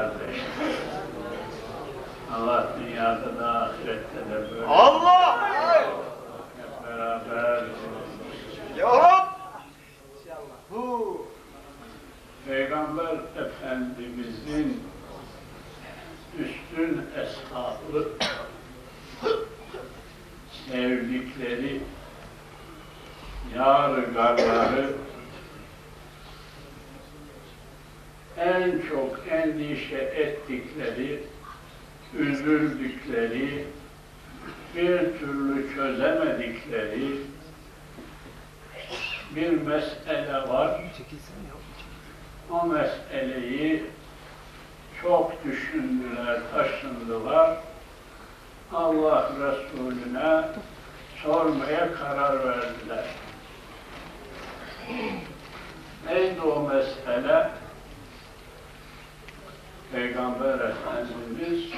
kardeş. Allah dünyada da ahirette de böyle. Allah! Hep beraber. Ya Bu Peygamber Efendimizin üstün eshabı sevdikleri yar garları en çok endişe ettikleri, üzüldükleri, bir türlü çözemedikleri bir mesele var. O meseleyi çok düşündüler, taşındılar. Allah Resulüne sormaya karar verdiler. Neydi o mesele? Peygamber Efendimiz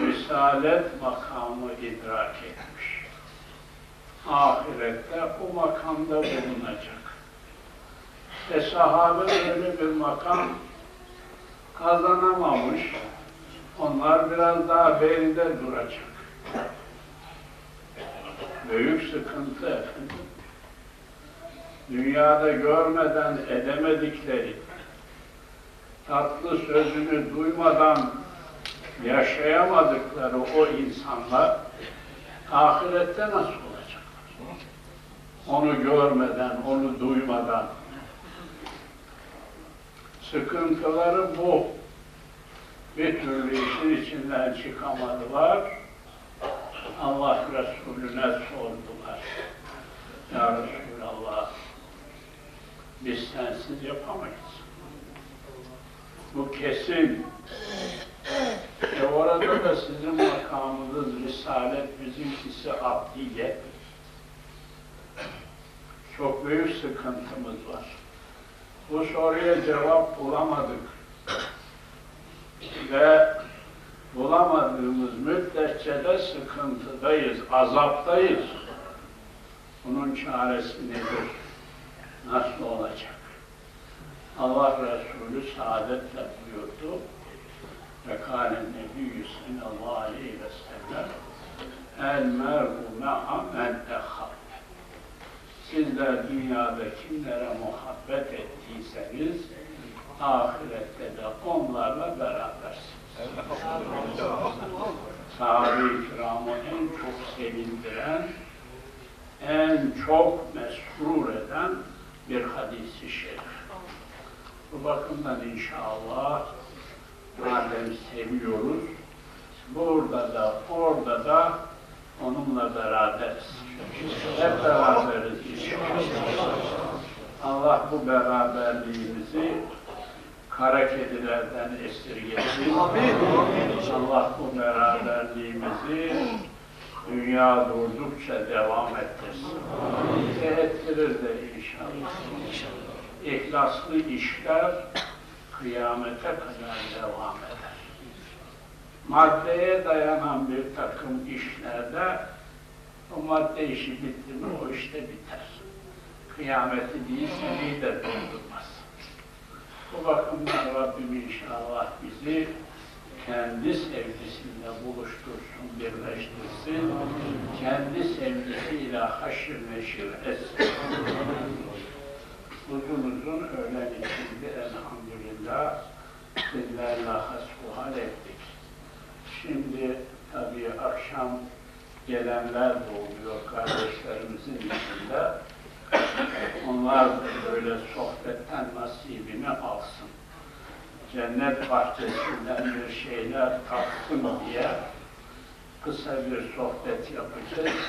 Risalet makamı idrak etmiş. Ahirette o makamda bulunacak. Ve sahabe öyle bir makam kazanamamış. Onlar biraz daha beride duracak. Büyük sıkıntı efendim. Dünyada görmeden edemedikleri, tatlı sözünü duymadan yaşayamadıkları o insanlar ahirette nasıl olacak? Onu görmeden, onu duymadan. Sıkıntıları bu. Bir türlü işin içinden çıkamadılar. Allah Resulüne Bu kesin. E orada da sizin makamınız Risalet, bizimkisi Abdiye. Çok büyük sıkıntımız var. Bu soruya cevap bulamadık. Ve bulamadığımız müddetçe de sıkıntıdayız, azaptayız. Bunun çaresi nedir? Nasıl olacak? Allah Resulü saadetle buyurdu. Ve kâle nebiyyü sallallahu aleyhi ve sellem El mer'u me'a men Sizler dünyada kimlere muhabbet ettiyseniz ahirette de onlarla berabersiniz. Sahabe-i kiramı en çok sevindiren, en çok mesrur eden bir hadisi şerif. Bu bakımdan inşallah madem seviyoruz, burada da orada da onunla beraberiz. Hep beraberiz. Allah bu beraberliğimizi kara kedilerden esirgesin. Allah bu beraberliğimizi dünya durdukça devam ettirsin. Ettirir de inşallah. İhlaslı işler kıyamete kadar devam eder. Maddeye dayanan bir takım işlerde o madde işi bitti mi o işte biter. Kıyameti değil seni de durdurmaz. Bu bakımdan Rabbim inşallah bizi kendi sevgisiyle buluştursun, birleştirsin. Kendi sevgisiyle haşır neşir etsin. Uzun uzun öğlen içinde elhamdülillah sizlerle hasbuhal ettik. Şimdi tabii akşam gelenler de oluyor kardeşlerimizin içinde. Onlar da böyle sohbetten nasibini alsın. Cennet bahçesinden bir şeyler tatsın diye kısa bir sohbet yapacağız.